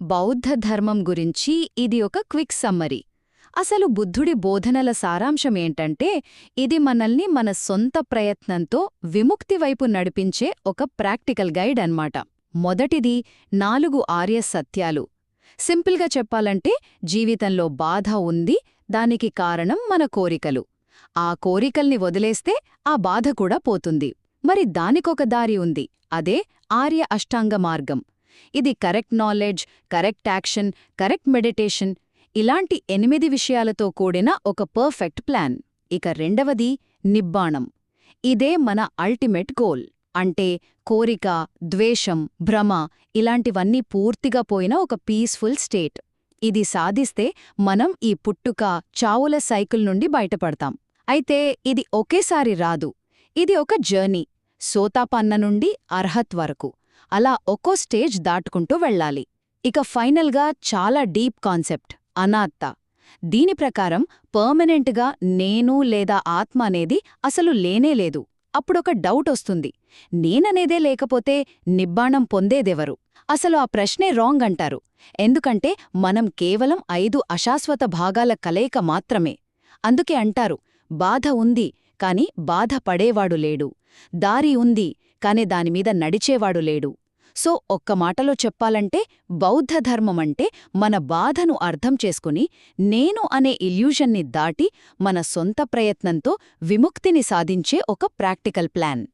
బౌద్ధ ధర్మం గురించి ఇది ఒక క్విక్ సమ్మరీ. అసలు బుద్ధుడి బోధనల సారాంశమేంటంటే ఇది మనల్ని మన సొంత ప్రయత్నంతో విముక్తి వైపు నడిపించే ఒక ప్రాక్టికల్ గైడ్ అన్మాట మొదటిది నాలుగు ఆర్య సత్యాలు. సింపుల్గా చెప్పాలంటే జీవితంలో బాధ ఉంది దానికి కారణం మన కోరికలు. ఆ కోరికల్ని వదిలేస్తే ఆ బాధ కూడా పోతుంది. మరి దానికొక దారి ఉంది అదే ఆర్య అష్టాంగ మార్గం. ఇది correct knowledge correct action correct meditation ఇలాంటి ఎనిమిది విషయాలతో కూడిన ఒక పర్ఫెక్ట్ ప్లాన్. ఇక రెండవది నిబ్బాణం. ఇదే మన అల్టిమేట్ గోల్. అంటే కోరిక ద్వేషం భ్రమ ఇలాంటివన్నీ పూర్తిగా పోయిన ఒక పీస్ఫుల్ స్టేట్. ఇది సాధిస్తే మనం ఈ పుట్టుక చావుల సైకిల్ నుండి బయటపడతాం. అయితే ఇది ఒకేసారి రాదు. ఇది ఒక జర్నీ. సోతాపన్న నుండి అర్హత్ వరకు. అలా ఒక్కో స్టేజ్ దాటుకుంటూ వెళ్ళాలి. ఇక ఫైనల్గా చాలా డీప్ కాన్సెప్ట్ అనాత్త. దీని ప్రకారం పర్మనెంట్గా నేను లేదా ఆత్మ అనేది అసలు లేనేలేదు అప్పుడొక డౌట్ వస్తుంది. నేననేదే లేకపోతే నిబ్బాణం పొందేదెవరు? అసలు ఆ ప్రశ్నే రాంగ్ అంటారు. ఎందుకంటే మనం కేవలం ఐదు అశాశ్వత భాగాల కలయిక మాత్రమే. అందుకే అంటారు బాధ ఉంది కాని బాధ పడేవాడు లేడు. దారి ఉంది కాని దానిమీద నడిచేవాడు లేడు. సో ఒక్క మాటలో చెప్పాలంటే బౌద్ధ ధర్మమంటే మన బాధను అర్థం చేసుకుని నేను అనే ఇల్యూషన్ని దాటి మన సొంత ప్రయత్నంతో విముక్తిని సాధించే ఒక ప్రాక్టికల్ ప్లాన్.